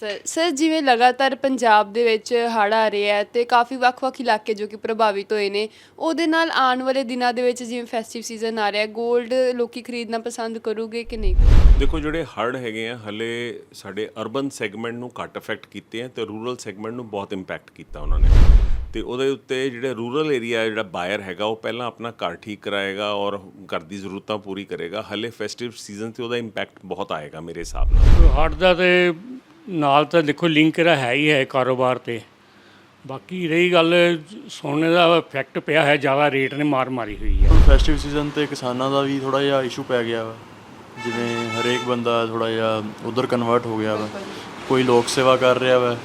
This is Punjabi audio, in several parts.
ਸਰ ਸਰ ਜਿਵੇਂ ਲਗਾਤਾਰ ਪੰਜਾਬ ਦੇ ਵਿੱਚ ਹੜ੍ਹ ਆ ਰਹੇ ਹੈ ਤੇ ਕਾਫੀ ਵੱਖ-ਵੱਖ ਇਲਾਕੇ ਜੋ ਕਿ ਪ੍ਰਭਾਵਿਤ ਹੋਏ ਨੇ ਉਹਦੇ ਨਾਲ ਆਉਣ ਵਾਲੇ ਦਿਨਾਂ ਦੇ ਵਿੱਚ ਜਿਵੇਂ ਫੈਸਟਿਵ ਸੀਜ਼ਨ ਆ ਰਿਹਾ 골ਡ ਲੋਕੀ ਖਰੀਦਣਾ ਪਸੰਦ ਕਰੋਗੇ ਕਿ ਨਹੀਂ? ਦੇਖੋ ਜਿਹੜੇ ਹੜ੍ਹ ਹੈਗੇ ਆ ਹਲੇ ਸਾਡੇ ਅਰਬਨ ਸੈਗਮੈਂਟ ਨੂੰ ਘੱਟ ਇਫੈਕਟ ਕੀਤੇ ਆ ਤੇ ਰੂਰਲ ਸੈਗਮੈਂਟ ਨੂੰ ਬਹੁਤ ਇੰਪੈਕਟ ਕੀਤਾ ਉਹਨਾਂ ਨੇ। ਤੇ ਉਹਦੇ ਉੱਤੇ ਜਿਹੜੇ ਰੂਰਲ ਏਰੀਆ ਜਿਹੜਾ ਬਾਇਰ ਹੈਗਾ ਉਹ ਪਹਿਲਾਂ ਆਪਣਾ ਘਰ ਠੀਕ ਕਰਾਏਗਾ ਔਰ ਘਰ ਦੀ ਜ਼ਰੂਰਤਾਂ ਪੂਰੀ ਕਰੇਗਾ। ਹਲੇ ਫੈਸਟਿਵ ਸੀਜ਼ਨ ਤੇ ਉਹਦਾ ਇੰਪੈਕਟ ਬਹੁਤ ਆਏਗਾ ਮੇਰੇ ਹਿਸਾਬ ਨਾਲ। ਹੜ ਦਾ ਤੇ ਨਾਲ ਤਾਂ ਦੇਖੋ ਲਿੰਕ ਇਹਦਾ ਹੈ ਹੀ ਹੈ ਕਾਰੋਬਾਰ ਤੇ। ਬਾਕੀ ਰਹੀ ਗੱਲ, ਸੋਨੇ ਦਾ ਇਫੈਕਟ ਪਿਆ ਹੈ, ਜ਼ਿਆਦਾ ਰੇਟ ਨੇ ਮਾਰ ਮਾਰੀ ਹੋਈ ਹੈ। ਹੁਣ ਫੈਸਟਿਵ ਸੀਜ਼ਨ ਤੇ ਕਿਸਾਨਾਂ ਦਾ ਵੀ ਥੋੜਾ ਜਿਹਾ ਇਸ਼ੂ ਪੈ ਗਿਆ ਵਾ। ਜਿਵੇਂ ਹਰੇਕ ਬੰਦਾ ਥੋੜਾ ਜਿਹਾ ਉਧਰ ਕਨਵਰਟ ਹੋ ਗਿਆ ਵਾ। ਕੋਈ ਲੋਕ ਸੇਵਾ ਕਰ ਰਿਹਾ ਵਾ।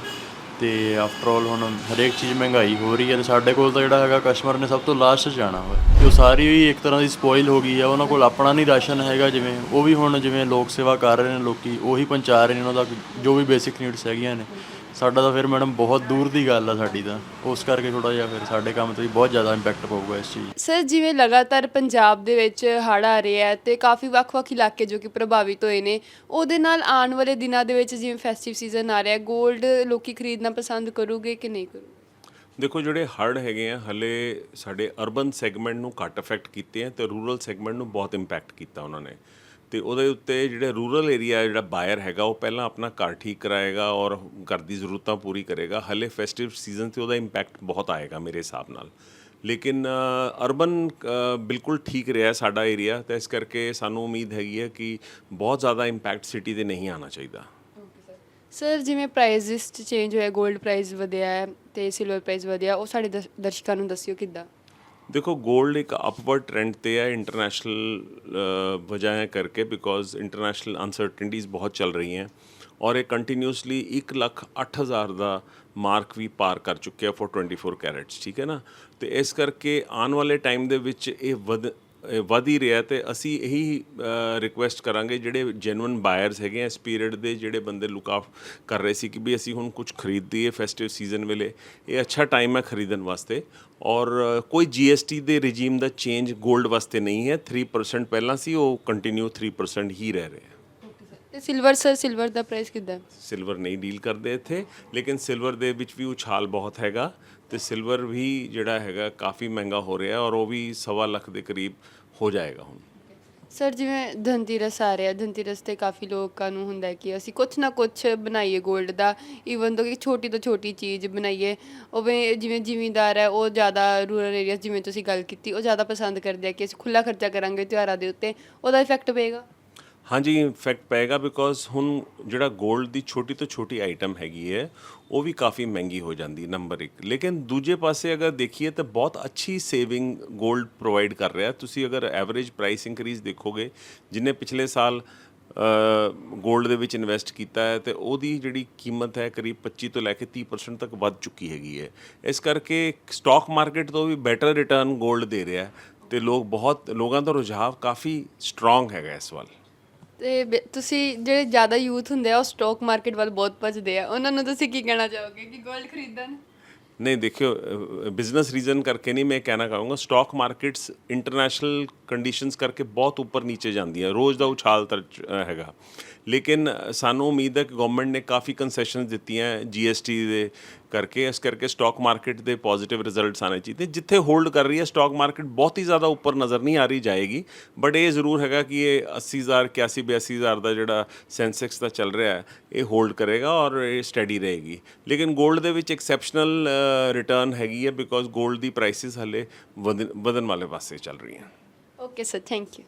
ਤੇ ਆਫਟਰ ਆਲ ਹੁਣ ਹਰੇਕ ਚੀਜ਼ ਮਹਿੰਗਾਈ ਹੋ ਰਹੀ ਹੈ ਤੇ ਸਾਡੇ ਕੋਲ ਤਾਂ ਜਿਹੜਾ ਹੈਗਾ ਕਸਟਮਰ ਨੇ ਸਭ ਤੋਂ ਲਾਸਟ 'ਚ ਜਾਣਾ ਵਾ। ਤੇ ਉਹ ਸਾਰੀ ਵੀ ਇੱਕ ਤਰ੍ਹਾਂ ਦੀ ਸਪੋਇਲ ਹੋ ਗਈ ਆ, ਉਹਨਾਂ ਕੋਲ ਆਪਣਾ ਨਹੀਂ ਰਾਸ਼ਨ ਹੈਗਾ ਜਿਵੇਂ, ਉਹ ਵੀ ਹੁਣ ਜਿਵੇਂ ਲੋਕ ਸੇਵਾ ਕਰ ਰਹੇ ਨੇ, ਲੋਕੀ ਉਹੀ ਪਹੁੰਚਾ ਰਹੇ ਨੇ ਉਹਨਾਂ ਦਾ ਜੋ ਵੀ ਬੇਸਿਕ ਨੀਡਸ ਹੈਗੀਆਂ ਨੇ। ਸਾਡਾ ਤਾਂ ਫਿਰ ਮੈਡਮ ਬਹੁਤ ਦੂਰ ਦੀ ਗੱਲ ਆ ਸਾਡੀ ਤਾਂ। ਉਸ ਕਰਕੇ ਥੋੜਾ ਜਿਹਾ ਫਿਰ ਸਾਡੇ ਕੰਮ ਤੇ ਵੀ ਬਹੁਤ ਜ਼ਿਆਦਾ ਇੰਪੈਕਟ ਪਊਗਾ ਇਸ ਚੀਜ਼ ਸਰ ਜਿਵੇਂ ਲਗਾਤਾਰ ਪੰਜਾਬ ਦੇ ਵਿੱਚ ਹੜ੍ਹ ਆ ਰਹੇ ਹੈ ਤੇ ਕਾਫੀ ਵੱਖ-ਵੱਖ ਇਲਾਕੇ ਜੋ ਕਿ ਪ੍ਰਭਾਵਿਤ ਹੋਏ ਨੇ ਉਹਦੇ ਨਾਲ ਆਉਣ ਵਾਲੇ ਦਿਨਾਂ ਦੇ ਵਿੱਚ ਜਿਵੇਂ ਫੈਸਟਿਵ ਸੀਜ਼ਨ ਆ ਰਿਹਾ ਹੈ 골ਡ ਲੋਕੀ ਖਰੀਦਣਾ ਪਸੰਦ ਕਰੋਗੇ ਕਿ ਨਹੀਂ ਕਰੋਗੇ? ਦੇਖੋ ਜਿਹੜੇ ਹੜ੍ਹ ਹੈਗੇ ਆ ਹਲੇ ਸਾਡੇ ਅਰਬਨ ਸੈਗਮੈਂਟ ਨੂੰ ਘੱਟ ਇਫੈਕਟ ਕੀਤੇ ਆ ਤੇ ਰੂਰਲ ਸੈਗਮੈਂਟ ਨੂੰ ਬਹੁਤ ਇੰਪੈਕਟ ਕੀਤਾ ਉਹਨਾਂ ਨੇ। ਤੇ ਉਹਦੇ ਉੱਤੇ ਜਿਹੜੇ ਰੂਰਲ ਏਰੀਆ ਜਿਹੜਾ ਬਾਇਰ ਹੈਗਾ, ਉਹ ਪਹਿਲਾਂ ਆਪਣਾ ਘਰ ਠੀਕ ਕਰਾਏਗਾ ਔਰ ਘਰ ਦੀ ਜ਼ਰੂਰਤਾਂ ਪੂਰੀ ਕਰੇਗਾ। ਹਲੇ ਫੈਸਟਿਵ ਸੀਜ਼ਨ ਤੇ ਉਹਦਾ ਇੰਪੈਕਟ ਬਹੁਤ ਆਏਗਾ ਮੇਰੇ ਹਿਸਾਬ ਨਾਲ। ਲੇਕਿਨ ਅਰਬਨ ਬਿਲਕੁਲ ਠੀਕ ਰਿਹਾ ਸਾਡਾ ਏਰੀਆ ਤਾਂ ਇਸ ਕਰਕੇ ਸਾਨੂੰ ਉਮੀਦ ਹੈਗੀ ਹੈ ਕਿ ਬਹੁਤ ਜ਼ਿਆਦਾ ਇੰਪੈਕਟ ਸਿਟੀ ਤੇ ਨਹੀਂ ਆਉਣਾ ਚਾਹੀਦਾ। ਸਰ ਜਿਵੇਂ ਪ੍ਰਾਈਸਿਸ ਚ ਚੇਂਜ ਹੋਇਆ 골ਡ ਪ੍ਰਾਈਸ ਵਧਿਆ ਹੈ ਤੇ ਸਿਲਵਰ ਪ੍ਰਾਈਸ ਵਧਿਆ, ਉਹ ਸਾਡੇ ਦਰਸ਼- ਦਰਸ਼ਕਾਂ ਨੂੰ ਦੱਸਿਓ ਕਿੱਦਾਂ? ਦੇਖੋ 골ਡ ਇੱਕ ਅਪਵਰਡ ਟ੍ਰੈਂਡ ਤੇ ਹੈ ਇੰਟਰਨੈਸ਼ਨਲ ਵਜ੍ਹਾ ਕਰਕੇ ਬਿਕੋਜ਼ ਇੰਟਰਨੈਸ਼ਨਲ ਅਨਸਰਟਨਟੀਜ਼ ਬਹੁਤ ਚੱਲ ਰਹੀਆਂ। ਔਰ ਇਹ ਕੰਟੀਨਿਊਸਲੀ 1 ਲੱਖ 8000 ਦਾ ਮਾਰਕ ਵੀ ਪਾਰ ਕਰ ਚੁੱਕਿਆ ਫॉर 24 ਕੈਰਟਸ ਠੀਕ ਹੈ ਨਾ? ਤੇ ਇਸ ਕਰਕੇ ਆਉਣ ਵਾਲੇ ਟਾਈਮ ਦੇ ਵਿੱਚ ਇਹ ਵਧ ਵਧ ਹੀ ਰਿਹਾ ਤੇ ਅਸੀਂ ਇਹੀ ਰਿਕੁਐਸਟ ਕਰਾਂਗੇ ਜਿਹੜੇ ਜੈਨੂਇਨ ਬਾਇਰਸ ਹੈਗੇ ਆ ਇਸ ਪੀਰੀਅਡ ਦੇ ਜਿਹੜੇ ਬੰਦੇ ਲੁੱਕ ਆਫ ਕਰ ਰਹੇ ਸੀ ਕਿ ਵੀ ਅਸੀਂ ਹੁਣ ਕੁਝ ਖਰੀਦੀਏ ਫੈਸਟਿਵ ਸੀਜ਼ਨ ਵੇਲੇ। ਇਹ ਅੱਛਾ ਟਾਈਮ ਹੈ ਖਰੀਦਣ ਵਾਸਤੇ ਔਰ ਕੋਈ ਜੀਐਸਟੀ ਦੇ ਰਜੀਮ ਦਾ ਚੇਂਜ 골ਡ ਵਾਸਤੇ ਨਹੀਂ ਹੈ। 3% ਪਹਿਲਾਂ ਸੀ ਉਹ ਕੰਟੀਨਿਊ 3% ਹੀ ਰਹਿ ਰਿਹਾ ਤੇ ਸਿਲਵਰ ਸਰ ਸਿਲਵਰ ਦਾ ਪ੍ਰਾਈਸ ਕਿੱਦਾਂ? ਸਿਲਵਰ ਨਹੀਂ ਡੀਲ ਕਰਦੇ ਇੱਥੇ ਲੇਕਿਨ ਸਿਲਵਰ ਦੇ ਵਿੱਚ ਵੀ ਉਛਾਲ ਬਹੁਤ ਹੈਗਾ। ਤੇ ਸਿਲਵਰ ਵੀ ਜਿਹੜਾ ਹੈਗਾ ਕਾਫੀ ਮਹਿੰਗਾ ਹੋ ਰਿਹਾ ਔਰ ਉਹ ਵੀ ਸਵਾ ਲੱਖ ਦੇ ਕਰੀਬ ਹੋ ਜਾਏਗਾ ਹੁਣ। ਸਰ ਜਿਵੇਂ ਧਨਤੇਰਸ ਆ ਰਿਹਾ ਧਨਤੇਰਸ ਤੇ ਕਾਫੀ ਲੋਕਾਂ ਨੂੰ ਹੁੰਦਾ ਹੈ ਕਿ ਅਸੀਂ ਕੁਝ ਨਾ ਕੁਝ ਬਣਾਈਏ 골ਡ ਦਾ ਈਵਨ ਦੋ ਕਿ ਛੋਟੀ ਤੋਂ ਛੋਟੀ ਚੀਜ਼ ਬਣਾਈਏ ਉਵੇਂ ਜਿਵੇਂ ਜ਼ਿਮੀਂਦਾਰ ਹੈ ਉਹ ਜ਼ਿਆਦਾ ਰੂਰਲ ਏਰੀਆਸ ਜਿਵੇਂ ਤੁਸੀਂ ਗੱਲ ਕੀਤੀ ਉਹ ਜ਼ਿਆਦਾ ਪਸੰਦ ਕਰਦੇ ਆ ਕਿ ਅਸੀਂ ਖੁੱਲਾ ਖਰਚਾ ਕਰਾਂਗੇ ਤਿਉਹਾਰਾਂ ਦੇ ਉੱਤੇ ਉਹਦਾ ਇਫੈਕਟ ਪਏਗਾ? ਹਾਂਜੀ ਇਫੈਕਟ ਪਏਗਾ ਬਿਕੋਜ਼ ਹੁਣ ਜਿਹੜਾ 골ਡ ਦੀ ਛੋਟੀ ਤੋਂ ਛੋਟੀ ਆਈਟਮ ਹੈਗੀ ਹੈ ਉਹ ਵੀ ਕਾਫੀ ਮਹਿੰਗੀ ਹੋ ਜਾਂਦੀ ਨੰਬਰ 1 ਲੇਕਿਨ ਦੂਜੇ ਪਾਸੇ ਅਗਰ ਦੇਖੀਏ ਤਾਂ ਬਹੁਤ ਅੱਛੀ ਸੇਵਿੰਗ 골ਡ ਪ੍ਰੋਵਾਈਡ ਕਰ ਰਿਹਾ। ਤੁਸੀਂ ਅਗਰ ਐਵਰੇਜ ਪ੍ਰਾਈਸ ਇਨਕਰੀਜ਼ ਦੇਖੋਗੇ, ਜਿਨੇ ਪਿਛਲੇ ਸਾਲ ਗੋਲਡ ਦੇ ਵਿੱਚ ਇਨਵੈਸਟ ਕੀਤਾ ਹੈ, ਤੇ ਉਹਦੀ ਜਿਹੜੀ ਕੀਮਤ ਹੈ ਕਰੀਬ 25 ਤੋਂ ਲੈ ਕੇ 30% ਤੱਕ ਵੱਧ ਚੁੱਕੀ ਹੈਗੀ ਹੈ। ਇਸ ਕਰਕੇ ਸਟਾਕ ਮਾਰਕੀਟ ਤੋਂ ਵੀ ਬੈਟਰ ਰਿਟਰਨ ਗੋਲਡ ਦੇ ਰਿਹਾ ਤੇ ਲੋਕ ਬਹੁਤ, ਲੋਕਾਂ ਦਾ ਰੁਝਾਨ ਕਾਫੀ ਸਟਰੋਂਗ ਹੈਗਾ ਇਸ ਵੱਲ। ਤੇ ਬ- ਤੁਸੀਂ ਜਿਹੜੇ ਜ਼ਿਆਦਾ ਯੂਥ ਹੁੰਦੇ ਆ, ਉਹ ਸਟਾਕ ਮਾਰਕੀਟ ਵੱਲ ਬਹੁਤ ਭੱਜਦੇ ਆ। ਉਹਨਾਂ ਨੂੰ ਤੁਸੀਂ ਕੀ ਕਹਿਣਾ ਚਾਹੋਗੇ ਕਿ 골ਡ ਖਰੀਦਣ? ਨਹੀਂ, ਦੇਖਿਓ ਬਿਜ਼ਨਸ ਰੀਜ਼ਨ ਕਰਕੇ ਨਹੀਂ ਮੈਂ ਕਹਿਣਾ ਚਾਹੂੰਗਾ। ਸਟਾਕ ਮਾਰਕੀਟਸ ਇੰਟਰਨੈਸ਼ਨਲ ਕੰਡੀਸ਼ਨਸ ਕਰਕੇ ਬਹੁਤ ਉੱਪਰ ਨੀਚੇ ਜਾਂਦੀਆਂ ਰੋਜ਼ ਦਾ ਉਛਾਲ ਤਰ ਅ, ਹੈਗਾ। ਲੇਕਿਨ ਸਾਨੂੰ ਉਮੀਦ ਹੈ ਕਿ ਗਵਰਨਮੈਂਟ ਨੇ ਕਾਫੀ ਕੰਸੈਸ਼ਨਸ ਦਿੱਤੀਆਂ ਜੀਐਸਟੀ ਦੇ ਕਰਕੇ ਇਸ ਕਰਕੇ ਸਟਾਕ ਮਾਰਕੀਟ ਦੇ ਪੋਜ਼ਿਟਿਵ ਰਿਜ਼ਲਟਸ ਆਣੇ ਚਾਹੀਦੇ। ਜਿੱਥੇ ਹੋਲਡ ਕਰ ਰਹੀ ਹੈ ਸਟਾਕ ਮਾਰਕੀਟ ਬਹੁਤ ਹੀ ਜ਼ਿਆਦਾ ਉੱਪਰ ਨਜ਼ਰ ਨਹੀਂ ਆ ਰਹੀ ਜਾਏਗੀ। ਬਟ ਇਹ ਜ਼ਰੂਰ ਹੈਗਾ ਕਿ ਇਹ 80000 81 82000 ਦਾ ਜਿਹੜਾ ਸੈਂਸੈਕਸ ਦਾ ਚੱਲ ਰਿਹਾ ਹੈ ਇਹ ਹੋਲਡ ਕਰੇਗਾ ਔਰ ਇਹ ਸਟੱਡੀ ਰਹੇਗੀ। ਲੇਕਿਨ 골ਡ ਦੇ ਵਿੱਚ ਐਕਸੈਪਸ਼ਨਲ ਰਿਟਰਨ ਹੈਗੀ ਹੈ ਬਿਕੋਜ਼ 골ਡ ਦੀ ਪ੍ਰਾਈਸਿਸ ਹਲੇ ਵਧਣ ਵਧਣ ਵਾਲੇ ਪਾਸੇ ਚੱਲ ਰਹੀਆਂ। Okay sir thank you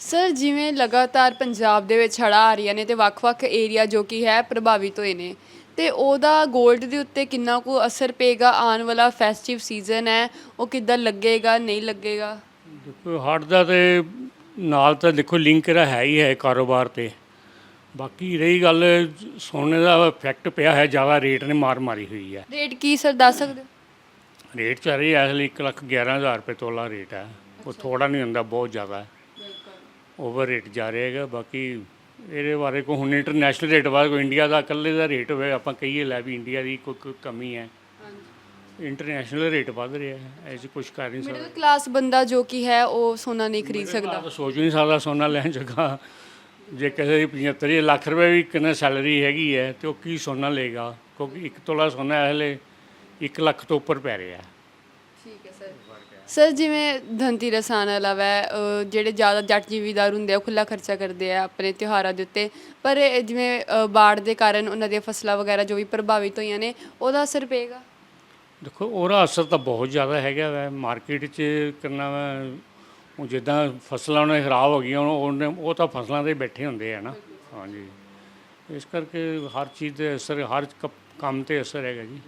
sir ਜਿਵੇਂ ਲਗਾਤਾਰ ਪੰਜਾਬ ਦੇ ਵਿੱਚ ਹੜ੍ਹਾਂ ਆ ਰਹੀਆਂ ਨੇ ਤੇ ਵੱਖ-ਵੱਖ ਏਰੀਆ ਜੋ ਕਿ ਹੈ ਪ੍ਰਭਾਵਿਤ ਹੋਏ ਨੇ ਤੇ ਉਹਦਾ 골ਡ ਦੇ ਉੱਤੇ ਕਿੰਨਾ ਕੁ ਅਸਰ ਪਏਗਾ? ਆਉਣ ਵਾਲਾ ਫੈਸਟਿਵ ਸੀਜ਼ਨ ਹੈ ਉਹ ਕਿੱਦਾਂ ਲੱਗੇਗਾ ਨਹੀਂ ਲੱਗੇਗਾ? ਦੇਖੋ ਹੜ ਦਾ ਤੇ ਨਾਲ ਤਾਂ ਦੇਖੋ ਲਿੰਕ ਇਹਦਾ ਹੈ ਹੀ ਹੈ ਕਾਰੋਬਾਰ ਤੇ। ਬਾਕੀ ਰਹੀ ਗੱਲ ਸੋਨੇ ਦਾ ਇਫੈਕਟ ਪਿਆ ਹੈ ਜ਼ਿਆਦਾ ਰੇਟ ਨੇ ਮਾਰ ਮਾਰੀ ਹੋਈ ਹੈ। ਰੇਟ ਕੀ ਸਰ ਦੱਸ ਸਕਦੇ ਹੋ? ਰੇਟ ਚੱਲ ਰਹੀ ਹੈ ਇਸ ਲਈ 1 ਲੱਖ 11000 ਰੁਪਏ ਤੋਲਾ ਰੇਟ ਹੈ। ਉਹ ਥੋੜਾ ਨਹੀਂ ਹੁੰਦਾ ਬਹੁਤ ਜ਼ਿਆਦਾ। ਹੈ ਓਵਰ ਰੇਟ ਜਾ ਰਿਹਾ ਹੈਗਾ ਬਾਕੀ ਇਹਦੇ ਬਾਰੇ ਕੋਈ ਹੁਣ ਇੰਟਰਨੈਸ਼ਨਲ ਰੇਟ ਬਾਅਦ ਕੋਈ ਇੰਡੀਆ ਦਾ ਇਕੱਲੇ ਦਾ ਰੇਟ ਹੋਵੇ ਆਪਾਂ ਕਹੀਏ ਲੈ ਵੀ ਇੰਡੀਆ ਦੀ ਕੋਈ ਕਮੀ ਹੈ। ਇੰਟਰਨੈਸ਼ਨਲ ਰੇਟ ਵੱਧ ਰਿਹਾ ਹੈ ਐਸੀ ਕੁਝ ਕਰ ਨਹੀਂ ਸਕਦਾ। ਮਿਡਲ ਕਲਾਸ ਬੰਦਾ ਜੋ ਕਿ ਹੈ ਉਹ ਸੋਨਾ ਨਹੀਂ ਖਰੀਦ ਸਕਦਾ। ਸੋਚ ਨਹੀਂ ਸਕਦਾ ਸੋਨਾ ਲੈਣ ਜਗ੍ਹਾ। ਜੇ ਕਿਸੇ ਦੀ 75 ਲੱਖ ਰੁਪਏ ਵੀ ਕਿੰਨਾ ਸੈਲਰੀ ਹੈਗੀ ਹੈ ਤੇ ਉਹ ਕੀ ਸੋਨਾ ਲਏਗਾ? ਕਿਉਂਕਿ ਇੱਕ ਤੋਲਾ ਸੋਨਾ ਹਲੇ। 1 ਲੱਖ ਤੋਂ ਉੱਪਰ ਪੈ ਰਿਹਾ। ਠੀਕ ਹੈ ਸਰ। ਸਰ ਜਿਵੇਂ ਧਨਤੇਰਸ ਆਉਣ ਵਾਲਾ ਵੈ ਅ, ਜਿਹੜੇ ਜ਼ਿਆਦਾ ਜੱਟ ਜ਼ਿਮੀਦਾਰ ਹੁੰਦੇ ਆ ਉਹ ਖੁੱਲਾ ਖਰਚਾ ਕਰਦੇ ਆ ਆਪਣੇ ਤਿਉਹਾਰਾਂ ਦੇ ਉੱਤੇ। ਪਰ ਇਹ ਜਿਵੇਂ ਅ, ਬਾੜ ਦੇ ਕਾਰਨ ਉਹਨਾਂ ਦੀਆਂ ਫਸਲਾਂ ਵਗੈਰਾ ਜੋ ਵੀ ਪ੍ਰਭਾਵਿਤ ਹੋਈਆਂ ਨੇ ਉਹਦਾ ਅਸਰ ਪਏਗਾ? ਦੇਖੋ ਉਹਦਾ ਅਸਰ ਤਾਂ ਬਹੁਤ ਜ਼ਿਆਦਾ ਹੈਗਾ ਵੈ। ਮਾਰਕੀਟ 'ਚ ਕਰਨਾ ਵਾ ਉਹ ਜਿੱਦਾਂ ਫਸਲਾਂ ਉਹਨਾਂ ਦੀਆਂ ਖਰਾਬ ਹੋ ਗਈਆਂ ਉਹ- ਉਹਨੇ ਉਹ ਤਾਂ ਫਸਲਾਂ ਤੇ ਬੈਠੇ ਹੁੰਦੇ ਆ ਨਾ। ਹਾਂਜੀ। ਇਸ ਕਰਕੇ ਹਰ ਚੀਜ਼ ਦੇ ਅਸਰ ਹਰ ਕ- ਕੰਮ ਤੇ ਅਸਰ ਹੈਗਾ ਜੀ।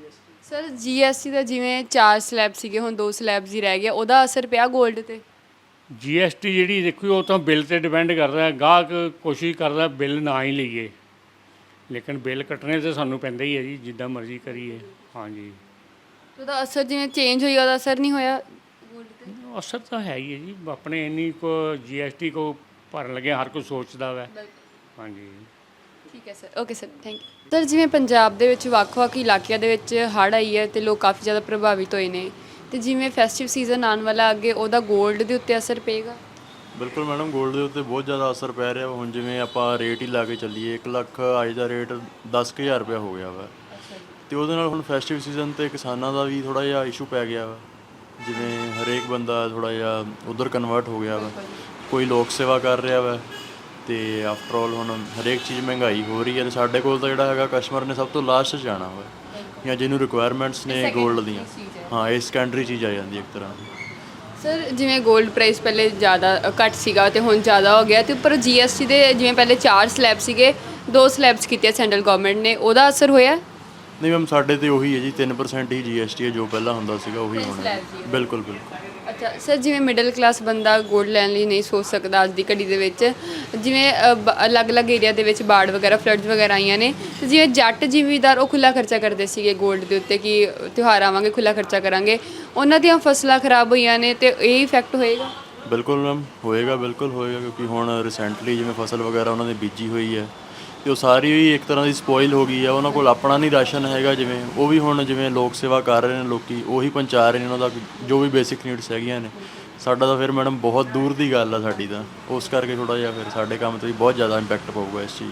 ਸਰ ਜੀਐਸਟੀ ਦਾ ਜਿਵੇਂ ਚਾਰ ਸਲੈਬ ਸੀਗੇ ਹੁਣ ਦੋ ਸਲੈਬਸ ਹੀ ਰਹਿ ਗਿਆ ਉਹਦਾ ਅਸਰ ਪਿਆ 골ਡ ਤੇ ਜੀਐਸਟੀ ਜਿਹੜੀ ਦੇਖੋ ਉਹ ਤਾਂ ਬਿੱਲ ਤੇ ਡਿਪੈਂਡ ਕਰਦਾ ਹੈ। ਗਾਹਕ ਕੋਸ਼ਿਸ਼ ਕਰਦਾ ਬਿੱਲ ਨਾ ਹੀ ਲਈਏ। ਲੇਕਿਨ ਬਿੱਲ ਕੱਟਣੇ ਤੇ ਸਾਨੂੰ ਪੈਂਦਾ ਹੀ ਹੈ ਜੀ ਜਿੱਦਾਂ ਮਰਜ਼ੀ ਕਰੀਏ। ਹਾਂਜੀ। ਉਹਦਾ ਅਸਰ ਜਿਵੇਂ ਚੇਂਜ ਹੋਈ ਉਹਦਾ ਅਸਰ ਨਹੀਂ ਹੋਇਆ 골ਡ ਤੇ? ਅਸਰ ਤਾਂ ਹੈ ਹੀ ਹੈ ਜੀ। ਆਪਣੇ ਇੰਨੀ ਕੋ ਜੀਐਸਟੀ ਕੋ ਭਰਨ ਲੱਗੇ ਹਰ ਕੋਈ ਸੋਚਦਾ ਵੈ। ਹਾਂਜੀ। ਠੀਕ ਹੈ sir. Okay sir thank you sir ਜਿਵੇਂ ਪੰਜਾਬ ਦੇ ਵਿੱਚ ਵੱਖ-ਵੱਖ ਇਲਾਕਿਆਂ ਦੇ ਵਿੱਚ ਹੜ੍ਹ ਆਈ ਹੈ ਤੇ ਲੋਕ ਕਾਫੀ ਜ਼ਿਆਦਾ ਪ੍ਰਭਾਵਿਤ ਹੋਏ ਨੇ ਤੇ ਜਿਵੇਂ ਫੈਸਟਿਵ ਸੀਜ਼ਨ ਆਉਣ ਵਾਲਾ ਅੱਗੇ ਉਹਦਾ 골ਡ ਦੇ ਉੱਤੇ ਅਸਰ ਪਏਗਾ? ਬਿਲਕੁਲ ਮੈਡਮ 골ਡ ਦੇ ਉੱਤੇ ਬਹੁਤ ਜ਼ਿਆਦਾ ਅਸਰ ਪੈ ਰਿਹਾ। ਹੁਣ ਜਿਵੇਂ ਆਪਾਂ ਰੇਟ ਹੀ ਲਾ ਕੇ ਚੱਲੀਏ 1 ਲੱਖ ਅੱਜ ਦਾ ਰੇਟ 10000 ਰੁਪਇਆ ਹੋ ਗਿਆ ਵਾ। ਤੇ ਉਹਦੇ ਨਾਲ ਹੁਣ ਫੈਸਟਿਵ ਸੀਜ਼ਨ ਤੇ ਕਿਸਾਨਾਂ ਦਾ ਵੀ ਥੋੜਾ ਜਿਹਾ ਇਸ਼ੂ ਪੈ ਗਿਆ ਵਾ। ਜਿਵੇਂ ਹਰੇਕ ਬੰਦਾ ਥੋੜਾ ਜਿਹਾ ਉਧਰ ਕਨਵਰਟ ਹੋ ਗਿਆ ਵਾ। ਕੋਈ ਲੋਕ ਸੇਵਾ ਕਰ ਰਿਹਾ ਵਾ। ਤੇ ਆਫਟਰ ਆਲ ਹੁਣ ਹਰੇਕ ਚੀਜ਼ ਮਹਿੰਗਾਈ ਹੋ ਰਹੀ ਹੈ ਤੇ ਸਾਡੇ ਕੋਲ ਤਾਂ ਜਿਹੜਾ ਹੈਗਾ ਕਸਟਮਰ ਨੇ ਸਭ ਤੋਂ ਲਾਸਟ 'ਚ ਜਾਣਾ ਵਾ ਜਾਂ ਜਿਹਨੂੰ ਰਿਕੁਆਇਰਮੈਂਟਸ ਨੇ 골ਡ ਦੀਆਂ। ਹਾਂ। ਇਹ ਸੈਕੰਡਰੀ ਚੀਜ਼ ਆ ਜਾਂਦੀ ਇੱਕ ਤਰ੍ਹਾਂ ਦੀ। ਸਰ ਜਿਵੇਂ 골ਡ ਪ੍ਰਾਈਸ ਪਹਿਲੇ ਜ਼ਿਆਦਾ ਘੱਟ ਸੀਗਾ ਤੇ ਹੁਣ ਜ਼ਿਆਦਾ ਹੋ ਗਿਆ ਤੇ ਉੱਪਰ ਜੀਐਸਟੀ ਦੇ ਜਿਵੇਂ ਪਹਿਲੇ 4 ਸਲੈਬ ਸੀਗੇ ਦੋ ਸਲੈਬਸ ਕੀਤੇ ਸੈਂਟਰਲ ਗਵਰਨਮੈਂਟ ਨੇ ਉਹਦਾ ਅਸਰ ਹੋਇਆ? ਨਹੀਂ ਮੈਮ ਸਾਡੇ ਤੇ ਉਹੀ ਹੈ ਜੀ 3% ਹੀ GST ਹੈ ਜੋ ਪਹਿਲਾਂ ਹੁੰਦਾ ਸੀਗਾ ਉਹੀ ਹੋਣਾ। ਬਿਲਕੁਲ ਬਿਲਕੁਲ। ਅੱਛਾ ਸਰ ਜਿਵੇਂ ਮਿਡਲ ਕਲਾਸ ਬੰਦਾ ਗੋਲਡ ਲੈਣ ਲਈ ਨਹੀਂ ਸੋਚ ਸਕਦਾ ਅੱਜ ਦੀ ਘੜੀ ਦੇ ਵਿੱਚ ਜਿਵੇਂ ਅ, ਬ- ਅਲੱਗ-ਅਲੱਗ ਏਰੀਆ ਦੇ ਵਿੱਚ ਬਾੜ ਵਗੈਰਾ ਫਲੱਡਸ ਵਗੈਰਾ ਆਈਆਂ ਨੇ ਤੇ ਜਿਵੇਂ ਜੱਟ ਜ਼ਿਮੀਦਾਰ ਉਹ ਖੁੱਲਾ ਖਰਚਾ ਕਰਦੇ ਸੀਗੇ ਗੋਲਡ ਦੇ ਉੱਤੇ ਕਿ ਤਿਉਹਾਰ ਆਵਾਂਗੇ ਖੁੱਲਾ ਖਰਚਾ ਕਰਾਂਗੇ। ਉਹਨਾਂ ਦੀਆਂ ਫਸਲਾਂ ਖਰਾਬ ਹੋਈਆਂ ਨੇ ਤੇ ਇਹ ਇਫੈਕਟ ਹੋਏਗਾ? ਬਿਲਕੁਲ ਮੈਮ ਹੋਏਗਾ ਬਿਲਕੁਲ ਹੋਏਗਾ ਕਿਉਂਕਿ ਹੁਣ ਰਿਸੈਂਟਲੀ ਜਿਵੇਂ ਫਸਲ ਵਗੈਰਾ ਉਹਨਾਂ ਨੇ ਬੀਜੀ ਹੋਈ ਹੈ ਤੇ ਉਹ ਸਾਰੀ ਹੀ ਇੱਕ ਤਰ੍ਹਾਂ ਦੀ ਸਪੋਇਲ ਹੋ ਗਈ ਆ, ਉਹਨਾਂ ਕੋਲ ਆਪਣਾ ਨਹੀਂ ਰਾਸ਼ਨ ਹੈਗਾ ਜਿਵੇਂ, ਉਹ ਵੀ ਹੁਣ ਜਿਵੇਂ ਲੋਕ ਸੇਵਾ ਕਰ ਰਹੇ ਨੇ ਲੋਕੀ, ਉਹੀ ਪਹੁੰਚਾ ਰਹੇ ਨੇ, ਉਹਨਾਂ ਦਾ ਜੋ ਵੀ ਬੇਸਿਕ ਨੀਡਸ ਹੈਗੀਆਂ ਨੇ। ਸਾਡਾ ਤਾਂ ਫਿਰ ਮੈਡਮ ਬਹੁਤ ਦੂਰ ਦੀ ਗੱਲ ਆ ਸਾਡੀ ਤਾਂ, ਉਸ ਕਰਕੇ ਥੋੜਾ ਜਿਹਾ ਫਿਰ ਸਾਡੇ ਕੰਮ ਤੇ ਵੀ ਬਹੁਤ ਜ਼ਿਆਦਾ ਇੰਪੈਕਟ ਪਊਗਾ ਇਸ ਚੀਜ਼